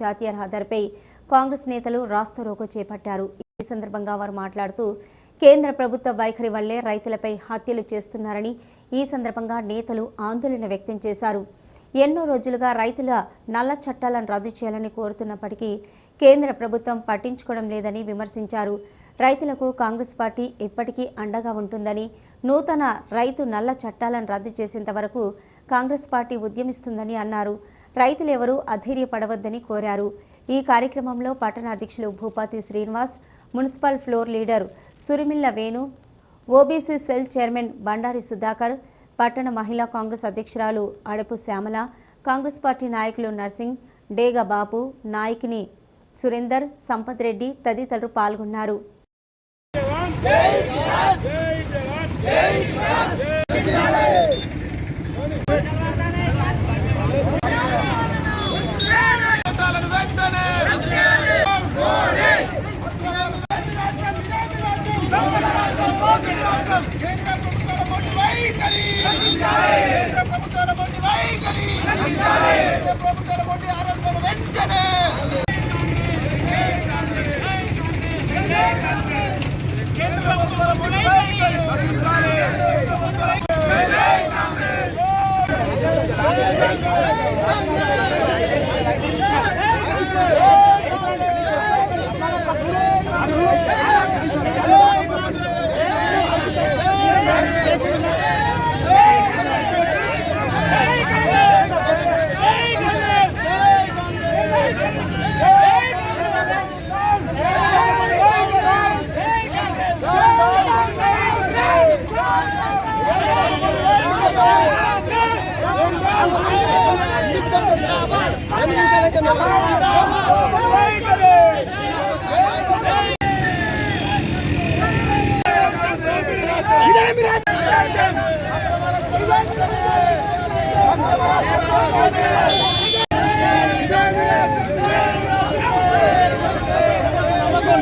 జాతీయ రహదారిపై కాంగ్రెస్ నేతలు రాస్తారోకో చేపట్టారు. ఈ సందర్భంగా వారు మాట్లాడుతూ కేంద్ర ప్రభుత్వ వైఖరి వల్లే రైతులపై హత్యలు చేస్తున్నారని ఈ సందర్భంగా నేతలు ఆందోళన వ్యక్తం చేశారు. ఎన్నో రోజులుగా రైతుల నల్ల చట్టాలను రద్దు చేయాలని కోరుతున్నప్పటికీ కేంద్ర ప్రభుత్వం పట్టించుకోవడం లేదని విమర్శించారు. రైతులకు కాంగ్రెస్ పార్టీ ఎప్పటికీ అండగా ఉంటుందని నూతన రైతు నల్ల చట్టాలను రద్దు చేసేంత వరకు కాంగ్రెస్ పార్టీ ఉద్యమిస్తుందని అన్నారు. రైతులెవరూ అధైర్యపడవద్దని కోరారు. ఈ కార్యక్రమంలో పట్టణ అధ్యక్షులు Bhupathi Srinivas municipal floor leader Surimilla Venu OBC cell chairman Bandari Sudhakar పట్టణ మహిళా కాంగ్రెస్ అధ్యక్షురాలు అడపు శ్యామల కాంగ్రెస్ పార్టీ నాయకులు నర్సింగ్ డేగ బాబు నాయకిని సురేందర్ సంపత్ రెడ్డి తదితరులు పాల్గొన్నారు చట్టాలను వెంటనే కేంద్ర ప్రభుత్వాల మొండి వైఖరి కేంద్ర ప్రభుత్వాల మొండి వైఖరి కేంద్ర ప్రభుత్వాలు వెంటనే! నమ్మకం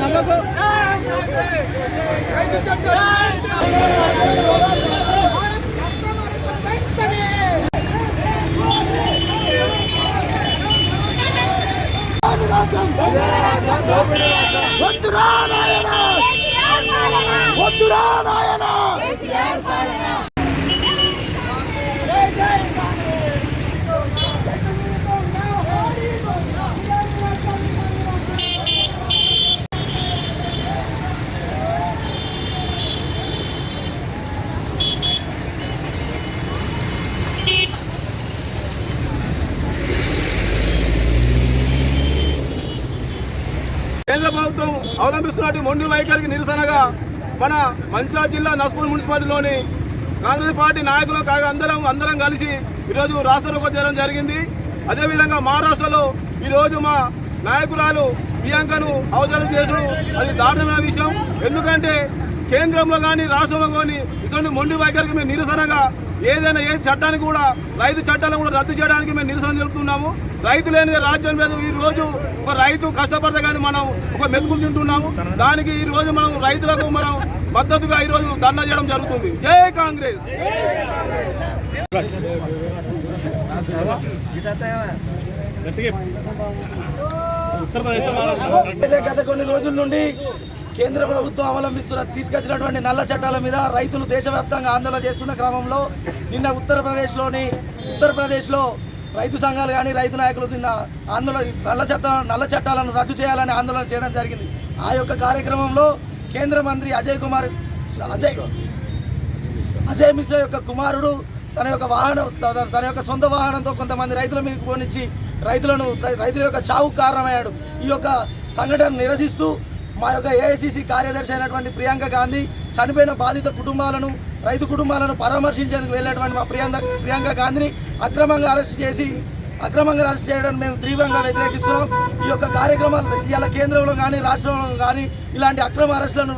నమ్మకం ஒத்துரா நாயனா కేంద్ర ప్రభుత్వం అవలంబిస్తున్నట్టు మొండి వైఖరికి నిరసనగా మన మంచిర్యాల జిల్లా నస్పూర్ మున్సిపాలిటీలోని కాంగ్రెస్ పార్టీ నాయకులు కాగా అందరం అందరం కలిసి ఈరోజు రాష్ట్రంలోకి చేయడం జరిగింది. అదేవిధంగా మహారాష్ట్రలో ఈరోజు మా నాయకురాలు ప్రియాంకను అవసరం చేసుడు అది దారుణమైన విషయం. ఎందుకంటే కేంద్రంలో కానీ రాష్ట్రంలో కానీ ఇటువంటి మొండి వైఖరికి మేము నిరసనగా ఏదైనా ఏ చట్టాన్ని కూడా రైతు చట్టాలను కూడా రద్దు చేయడానికి మేము నిరసన జరుపుతున్నాము. రైతు లేని రాజ్యం మీద ఈ రోజు ఒక రైతు కష్టపడితే కానీ మనం ఒక మెతుకులు తింటున్నాము. దానికి ఈ రోజు మనం రైతులకు మనం మద్దతుగా ఈ రోజు ధర్నా చేయడం జరుగుతుంది. జై కాంగ్రెస్! గత కొన్ని రోజుల నుండి కేంద్ర ప్రభుత్వం అవలంబిస్తున్న తీసుకొచ్చినటువంటి నల్ల చట్టాల మీద రైతులు దేశవ్యాప్తంగా ఆందోళన చేస్తున్న క్రమంలో నిన్న ఉత్తరప్రదేశ్లోని ఉత్తరప్రదేశ్లో రైతు సంఘాలు కానీ రైతు నాయకులు నిన్న ఆందోళన నల్ల చట్ట నల్ల చట్టాలను రద్దు చేయాలని ఆందోళన చేయడం జరిగింది. ఆ యొక్క కార్యక్రమంలో కేంద్ర మంత్రి అజయ్ కుమార్ అజయ్ అజయ్ మిశ్రా యొక్క కుమారుడు తన యొక్క వాహనం తన- యొక్క సొంత వాహనంతో కొంతమంది రైతుల మీద పోనిచ్చి రైతులను రైతుల యొక్క చావుకు కారణమయ్యాడు. ఈ యొక్క సంఘటన నిరసిస్తూ మా యొక్క ఏఐసిసి కార్యదర్శి అయినటువంటి ప్రియాంక గాంధీ చనిపోయిన బాధిత కుటుంబాలను రైతు కుటుంబాలను పరామర్శించేందుకు వెళ్ళినటువంటి మా ప్రియాంక ప్రియాంక గాంధీని అక్రమంగా అరెస్ట్ చేసి అక్రమంగా అరెస్ట్ చేయడం మేము తీవ్రంగా వ్యతిరేకిస్తున్నాం. ఈ యొక్క కార్యక్రమాలు ఇవాళ కేంద్రంలో కానీ రాష్ట్రంలో కానీ ఇలాంటి అక్రమ అరెస్టులను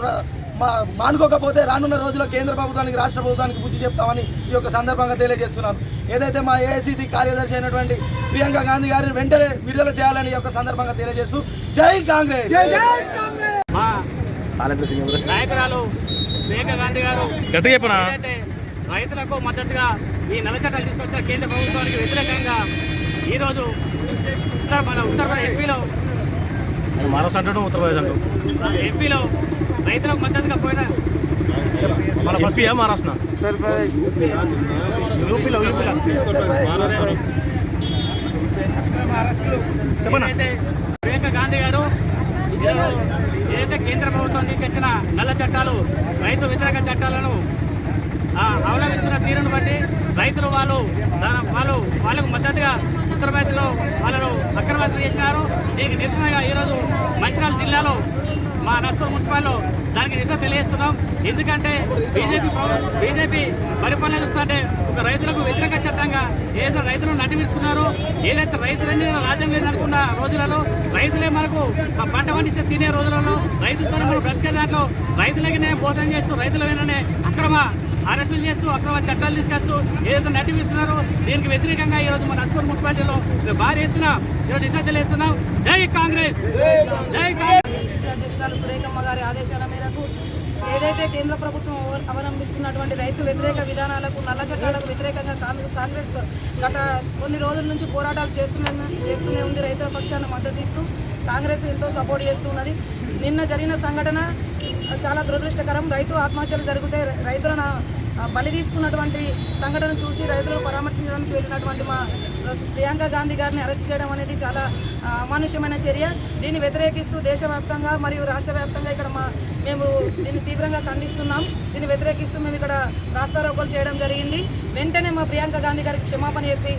మా మానుకోకపోతే రానున్న రోజుల్లో కేంద్ర ప్రభుత్వానికి రాష్ట్ర ప్రభుత్వానికి బుద్ధి చెప్తామని ఈ యొక్క సందర్భంగా తెలియజేస్తున్నాను. ఏదైతే మా ఏఐసిసి కార్యదర్శి అయినటువంటి ప్రియాంక గాంధీ గారిని వెంటనే విడుదల చేయాలని ఈ యొక్క సందర్భంగా తెలియజేస్తూ జై కాంగ్రెస్! జై కాంగ్రెస్! మా నాయకురాలు గాంధీ గారు రైతులకు మద్దతుగా ఈ నల్ల చట్టాలు తీసుకొచ్చిన కేంద్ర ప్రభుత్వానికి వ్యతిరేకంగా ఈరోజు ఉత్తర మన ఉత్తరప్రదేశ్ ఎంపీలో మహారాష్ట్ర అంటాడు ఉత్తరప్రదేశ్ అంటాడు. ఎంపీలో రైతులకు మద్దతుగా పోయిన. మన ఎంపీయా మహారాష్ట్ర? యూపీలో యూపీలో. చెప్పండి ఏదైతే ప్రియాంక గాంధీ గారు ఏదైతే కేంద్ర ప్రభుత్వం తీసుకొచ్చిన నల్ల చట్టాలు రైతు వ్యతిరేక చట్టాలను ఆ, అవలంబిస్తున్న తీరును బట్టి రైతులు వాళ్ళు వాళ్ళు వాళ్ళకు మద్దతుగా ఉత్తరప్రదేశ్లో వాళ్ళను అక్రమాసం చేసినారు. దీనికి నిరసనగా ఈరోజు మంచిర్యాల జిల్లాలో మా నస్పూర్ మున్సిపాల్లో దానికి నిరసన తెలియజేస్తున్నాం. ఎందుకంటే బీజేపీ బీజేపీ పరిపాలన చూస్తుంటే ఒక రైతులకు వ్యతిరేక చట్టంగా ఏదైతే రైతులను నటిపిస్తున్నారు ఏదైతే రైతులన్నీ రాజ్యం లేదనుకున్న రోజులలో రైతులే మనకు పంట పండిస్తే తినే రోజులలో రైతులతో మనం బ్రతికే దాంట్లో రైతులకి నేను భోజనం చేస్తూ రైతుల అక్రమ అరెస్టులు చేస్తూ అక్రమ చట్టాలు తీసుకొస్తూ ఏదైతే నటిపిస్తున్నారో దీనికి వ్యతిరేకంగా ఈరోజు మన అస్పూర్ మున్సిపాలిటీలో భారీ ఎత్తున ఈరోజు నిరసన తెలియజేస్తున్నాం. జై కాంగ్రెస్! జై కాంగ్రెస్! అధ్యక్షురాలు సురేఖమ్మ గారి ఆదేశాల మేరకు ఏదైతే కేంద్ర ప్రభుత్వం అవలంబిస్తున్నటువంటి రైతు వ్యతిరేక విధానాలకు నల్ల చట్టాలకు వ్యతిరేకంగా కాంగ్రెస్ కాంగ్రెస్ గత కొన్ని రోజుల నుంచి పోరాటాలు చేస్తున్న చేస్తూనే ఉంది రైతుల పక్షాన్ని మద్దతు ఇస్తూ కాంగ్రెస్ ఎంతో సపోర్ట్ చేస్తున్నది నిన్న జరిగిన సంఘటన చాలా దురదృష్టకరం. రైతు ఆత్మహత్యలు జరిగితే రైతులను బలి తీసుకున్నటువంటి సంఘటన చూసి రైతులను పరామర్శించడానికి వెళ్ళినటువంటి మా ప్రియాంక గాంధీ గారిని అరెస్ట్ చేయడం అనేది చాలా అమానుష్యమైన చర్య. దీన్ని వ్యతిరేకిస్తూ దేశవ్యాప్తంగా మరియు రాష్ట్ర వ్యాప్తంగా ఇక్కడ మా మేము దీన్ని తీవ్రంగా ఖండిస్తున్నాం. దీన్ని వ్యతిరేకిస్తూ మేము ఇక్కడ రాస్తారోకోలు చేయడం జరిగింది. వెంటనే మా ప్రియాంక గాంధీ గారికి క్షమాపణ చెప్పి